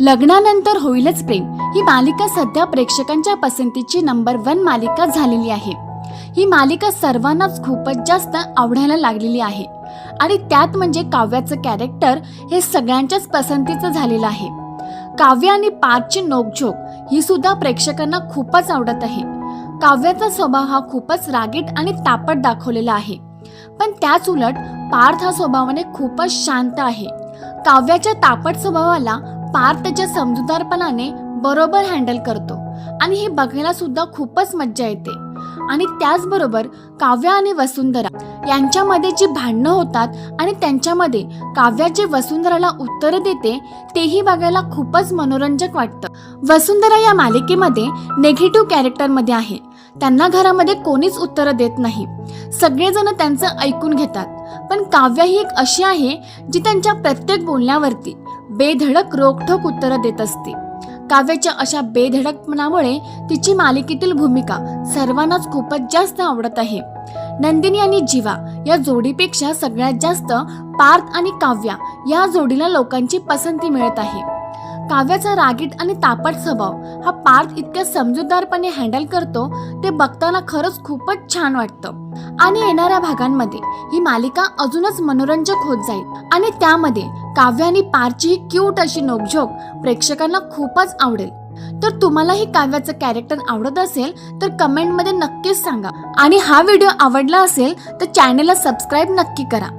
लग्नानंतर होईलच प्रेम. ही मालिका सध्या प्रेक्षकांच्या पसंतीची नंबर वन मालिका झालेली आहे. ही मालिका सर्वांनाच खूपच जास्त आवडायला लागलेली आहे. आणि त्यात म्हणजे काव्याचं कॅरेक्टर हे सगळ्यांच्याच पसंतीचं झालेलं आहे. काव्य आणि पार्थची नोकझोक ही सुद्धा प्रेक्षकांना खूपच आवडत आहे. काव्याचा स्वभाव हा खूपच रागीट आणि तापट दाखवलेला आहे. पण त्याच उलट पार्थ हा स्वभावाने खूपच शांत आहे. काव्याच्या तापट स्वभावाला पार्थ त्याच्या समजूतदारपणाने बरोबर हँडल करतो. आणि हे बघायला सुद्धा खूपच मज्जा येते. आणि त्याचबरोबर काव्य आणि वसुंधरा यांच्यामध्ये जी भांडणं होतात आणि त्यांच्यामध्ये काव्या जे वसुंधराला उत्तर देते तेही बघायला खूपच मनोरंजक वाटतं. वसुंधरा या मालिकेमध्ये नेगेटिव्ह कॅरेक्टरमध्ये आहे. त्यांना घरामध्ये कोणीच उत्तरं देत नाही. सगळेजण त्यांचं ऐकून घेतात. पण काव्या ही एक अशी आहे जी त्यांच्या प्रत्येक बोलण्यावरती बेधडक रोखठोक उत्तरं देत असते. काव्याच्या अशा बेधडकपणामुळे तिची मालिकेतील भूमिका सर्वांनाच खूपच जास्त आवडत आहे. नंदिनी आणि जीवा या जोडीपेक्षा सगळ्यात जास्त पार्थ आणि काव्या या जोडीला लोकांची पसंती मिळत आहे. काव्याचा रागीट आणि तापट स्वभाव हा पार्थ इतक्या समजूतदारपणे हँडल करतो ते बघताना खरंच खूपच छान वाटतं. आणि येणाऱ्या भागांमध्ये ही मालिका अजूनच मनोरंजक होत जाईल. आणि त्यामध्ये काव्याने पारची ही क्यूट अशी नोकझोक प्रेक्षकांना खूपच आवडेल. तर तुम्हालाही काव्याचं कॅरेक्टर आवडत असेल तर कमेंटमध्ये नक्कीच सांगा. आणि हा व्हिडिओ आवडला असेल तर चॅनेलला सबस्क्राईब नक्की करा.